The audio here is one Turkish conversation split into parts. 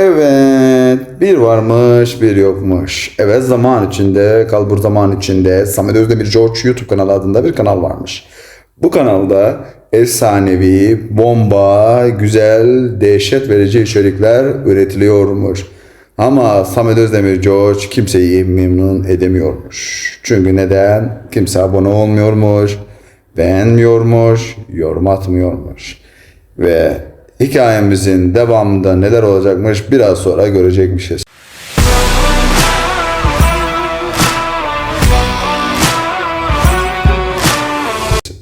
Evet, bir varmış, bir yokmuş. Evet, zaman içinde, kalbur zaman içinde Samet Özdemir George YouTube kanalı adında bir kanal varmış. Bu kanalda efsanevi, bomba, güzel, dehşet verici içerikler üretiliyormuş. Ama Samet Özdemir George kimseyi memnun edemiyormuş. Çünkü neden? Kimse abone olmuyormuş, beğenmiyormuş, yorum atmıyormuş. Ve hikayemizin devamında neler olacakmış biraz sonra görecekmişiz.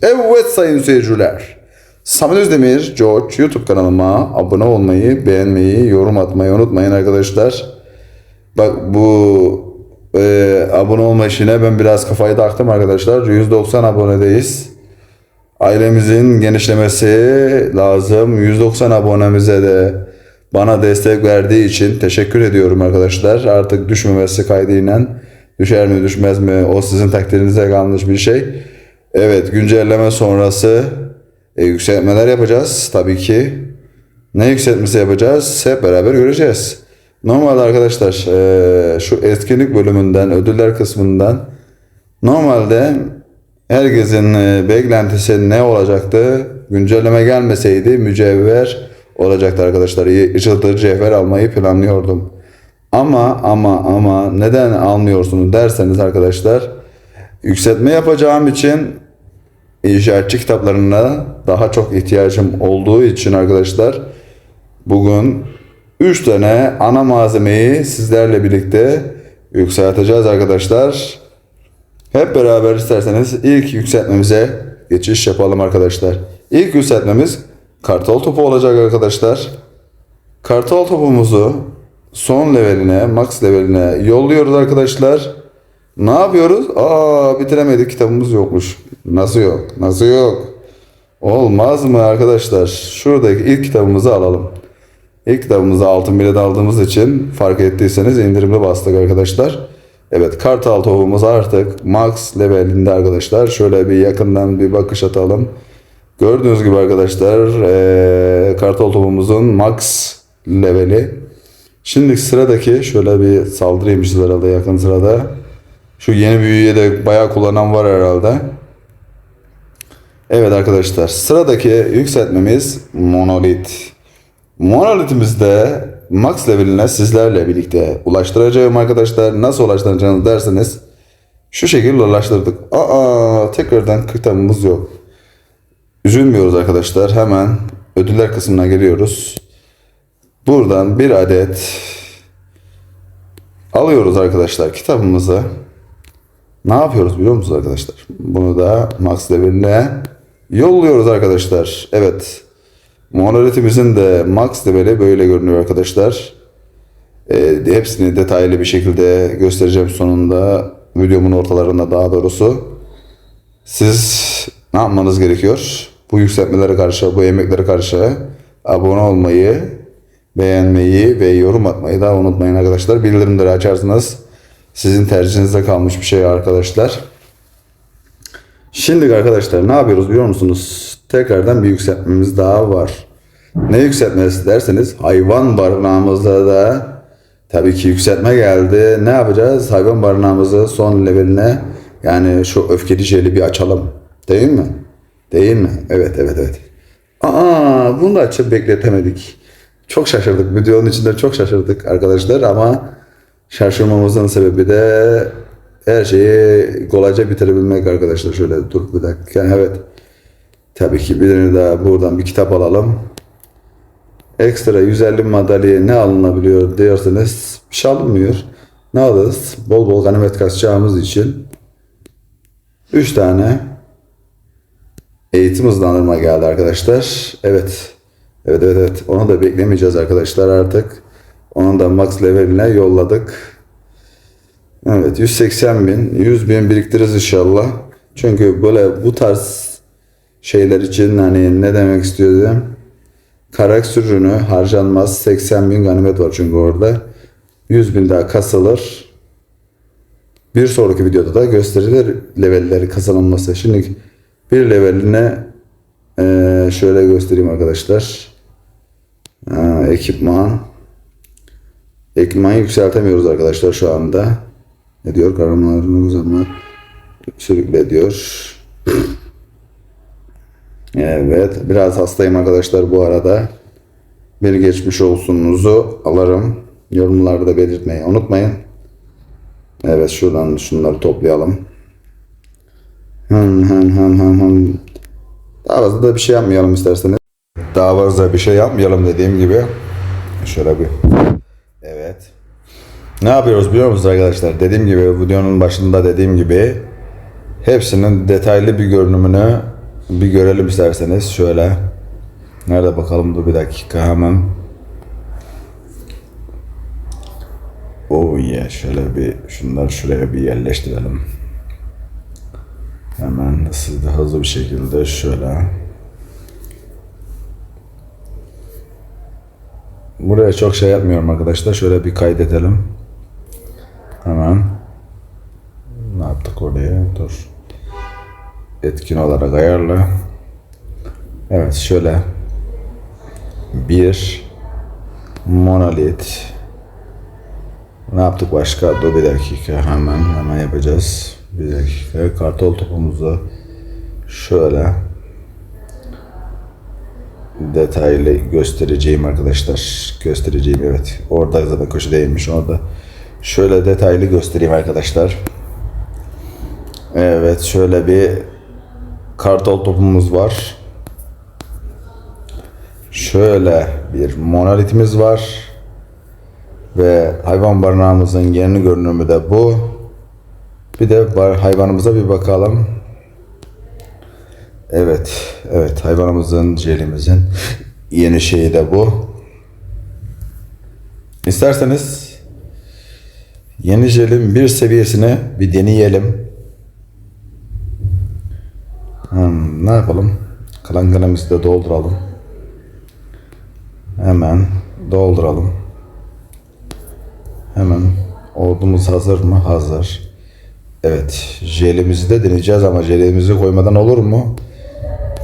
Evet sayın seyirciler. Samet Özdemir George YouTube kanalıma abone olmayı, beğenmeyi, yorum atmayı unutmayın arkadaşlar. Bak bu e, abone olma işine ben biraz kafayı taktım arkadaşlar. 190 abonedeyiz. Ailemizin genişlemesi lazım. 190 abonemize de bana destek verdiği için teşekkür ediyorum arkadaşlar. Artık düşmemesi kaydıyla düşer mi düşmez mi o sizin takdirinize kalmış bir şey. Evet güncelleme sonrası e, yükseltmeler yapacağız tabii ki. Ne yükseltmesi yapacağız hep beraber göreceğiz. Normalde arkadaşlar e, şu etkinlik bölümünden ödüller kısmından normalde herkesin e, beklentisi ne olacaktı? Güncelleme gelmeseydi mücevher olacaktı arkadaşlar. Işıltı cevher almayı planlıyordum. Ama ama ama neden almıyorsunuz derseniz arkadaşlar yükseltme yapacağım için inşaatçı kitaplarına daha çok ihtiyacım olduğu için arkadaşlar bugün 3 tane ana malzemeyi sizlerle birlikte yükselteceğiz arkadaşlar. Hep beraber isterseniz ilk yükseltmemize geçiş yapalım arkadaşlar. İlk yükseltmemiz kartal topu olacak arkadaşlar. Kartal topumuzu son leveline, max leveline yolluyoruz arkadaşlar. Ne yapıyoruz? Aa bitiremedik kitabımız yokmuş. Nasıl yok? Nasıl yok? Olmaz mı arkadaşlar? Şuradaki ilk kitabımızı alalım. İlk kitabımızı altın bilet aldığımız için fark ettiyseniz indirimli bastık arkadaşlar. Evet kartal tohumumuz artık max levelinde arkadaşlar. Şöyle bir yakından bir bakış atalım. Gördüğünüz gibi arkadaşlar eee kartal tohumumuzun max leveli. Şimdi sıradaki şöyle bir saldırıymışız herhalde yakın sırada. Şu yeni büyüye de bayağı kullanan var herhalde. Evet arkadaşlar sıradaki yükseltmemiz monolit. Monolitimizde max leveline sizlerle birlikte ulaştıracağım arkadaşlar. Nasıl ulaştıracağınız derseniz şu şekilde ulaştırdık. Aa tekrardan kitabımız yok. Üzülmüyoruz arkadaşlar. Hemen ödüller kısmına geliyoruz. Buradan bir adet alıyoruz arkadaşlar kitabımızı. Ne yapıyoruz biliyor musunuz arkadaşlar? Bunu da max leveline yolluyoruz arkadaşlar. Evet. Monolitimizin de max leveli böyle görünüyor arkadaşlar. Ee, hepsini detaylı bir şekilde göstereceğim sonunda. Videomun ortalarında daha doğrusu. Siz ne yapmanız gerekiyor? Bu yükseltmelere karşı, bu emeklere karşı abone olmayı, beğenmeyi ve yorum atmayı da unutmayın arkadaşlar. Bildirimleri açarsınız. Sizin tercihinizde kalmış bir şey arkadaşlar. Şimdi arkadaşlar ne yapıyoruz biliyor musunuz? Tekrardan bir yükseltmemiz daha var. Ne yükseltmesi derseniz hayvan barınağımızda da tabii ki yükseltme geldi. Ne yapacağız? Hayvan barınağımızı son leveline yani şu öfkeli jeli bir açalım. Değil mi? Değil mi? Evet evet evet. Aa bunu da açıp bekletemedik. Çok şaşırdık. Videonun içinde çok şaşırdık arkadaşlar ama şaşırmamızın sebebi de her şeyi kolayca bitirebilmek arkadaşlar. Şöyle dur bir dakika. Evet. Tabii ki bir daha buradan bir kitap alalım. Ekstra 150 madalya ne alınabiliyor diyorsanız bir şey alınmıyor. Ne alırız? Bol bol ganimet kasacağımız için 3 tane eğitim hızlandırma geldi arkadaşlar. Evet. Evet evet evet. Onu da beklemeyeceğiz arkadaşlar artık. Onun da max leveline yolladık. Evet 180 bin, 100 bin biriktiririz inşallah. Çünkü böyle bu tarz şeyler için hani ne demek istiyordum? Karak sürünü harcanmaz 80 bin ganimet var çünkü orada. 100 bin daha kasılır. Bir sonraki videoda da gösterilir levelleri kazanılması. Şimdi bir leveline eee, şöyle göstereyim arkadaşlar. Aa, ekipman. Yükseltemiyoruz arkadaşlar şu anda. Ne diyor? Kahramanlarını uzatma sürükle diyor. Evet. Biraz hastayım arkadaşlar bu arada. Bir geçmiş olsunuzu alırım. Yorumlarda belirtmeyi unutmayın. Evet şuradan şunları toplayalım. Hım hım hım hım hım. Daha fazla da bir şey yapmayalım isterseniz. Daha fazla bir şey yapmayalım dediğim gibi. Şöyle bir. Evet. Ne yapıyoruz biliyor musunuz arkadaşlar? Dediğim gibi videonun başında dediğim gibi hepsinin detaylı bir görünümünü bir görelim isterseniz. Şöyle. Nerede bakalım dur bir dakika hemen. Oh yeah şöyle bir şunları şuraya bir yerleştirelim. Hemen hızlı hızlı bir şekilde şöyle. Buraya çok şey yapmıyorum arkadaşlar. Şöyle bir kaydedelim. Hemen. Ne yaptık oraya? Dur. Etkin olarak ayarla. Evet şöyle. Bir monolit. Ne yaptık başka? Dur bir dakika hemen hemen yapacağız. Bir dakika. Kartol topumuzu şöyle detaylı göstereceğim arkadaşlar. Göstereceğim evet. Orada zaten köşedeymiş orada. Şöyle detaylı göstereyim arkadaşlar. Evet şöyle bir kartol topumuz var. Şöyle bir monolitimiz var. Ve hayvan barınağımızın yeni görünümü de bu. Bir de hayvanımıza bir bakalım. Evet, evet hayvanımızın, jelimizin yeni şeyi de bu. İsterseniz yeni jelin bir seviyesini bir deneyelim. Ne yapalım? Kalanganımızı da dolduralım. Hemen dolduralım. Hemen ordumuz hazır mı? Hazır. Evet, jelimizi de deneyeceğiz ama jelimizi koymadan olur mu?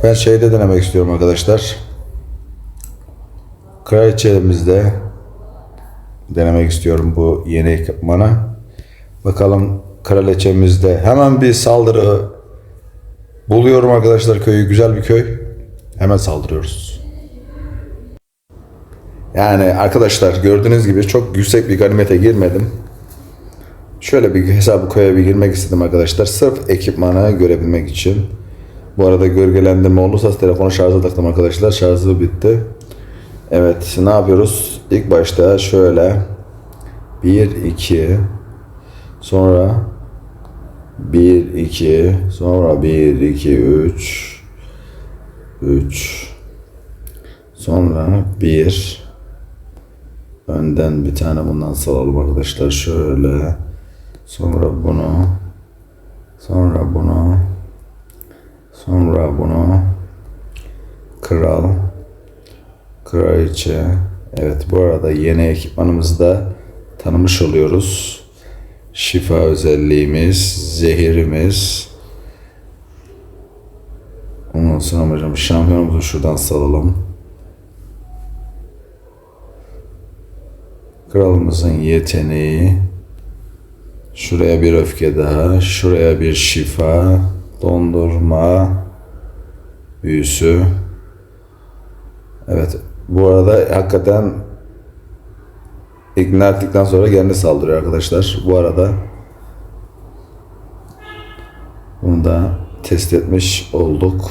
Ben şeyde denemek istiyorum arkadaşlar. Kraliçemizde denemek istiyorum bu yeni ekipmana. Bakalım kraliçemizde hemen bir saldırı buluyorum arkadaşlar köyü güzel bir köy. Hemen saldırıyoruz. Yani arkadaşlar gördüğünüz gibi çok yüksek bir ganimete girmedim. Şöyle bir hesabı koya bir girmek istedim arkadaşlar. Sırf ekipmanı görebilmek için. Bu arada gölgelendirme olursa telefonu şarja taktım arkadaşlar. Şarjı bitti. Evet ne yapıyoruz? İlk başta şöyle 1 2 sonra 1 2 sonra 1 2 3 3 sonra 1 önden bir tane bundan salalım arkadaşlar şöyle. Sonra bunu. Sonra bunu. Sonra bunu. Kral. Kraliçe. Evet bu arada yeni ekipmanımızı da tanımış oluyoruz şifa özelliğimiz zehirimiz. Ondan sonra hocam şampiyonumuzu şuradan salalım. Kralımızın yeteneği. Şuraya bir öfke daha, şuraya bir şifa, dondurma büyüsü. Evet, bu arada hakikaten ikna ettikten sonra kendi saldırıyor arkadaşlar. Bu arada bunu da test etmiş olduk.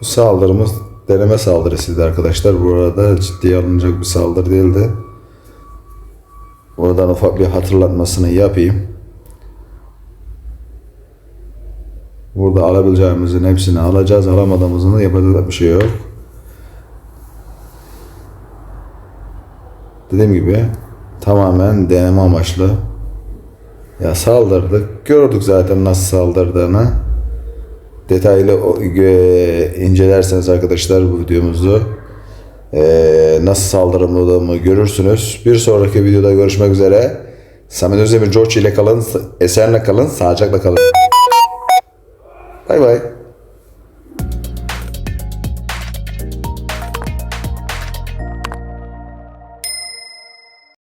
Bu saldırımız deneme saldırısıydı arkadaşlar. Bu arada ciddiye alınacak bir saldırı değildi. Oradan ufak bir hatırlatmasını yapayım. Burada alabileceğimizin hepsini alacağız. Alamadığımızın da yapacak bir şey yok. Dediğim gibi tamamen deneme amaçlı. Ya saldırdık. Gördük zaten nasıl saldırdığını. Detaylı e, incelerseniz arkadaşlar bu videomuzu e, nasıl saldırıldığımı görürsünüz. Bir sonraki videoda görüşmek üzere. Samet Özdemir George ile kalın, esenle kalın, sağlıcakla kalın. Bay bay.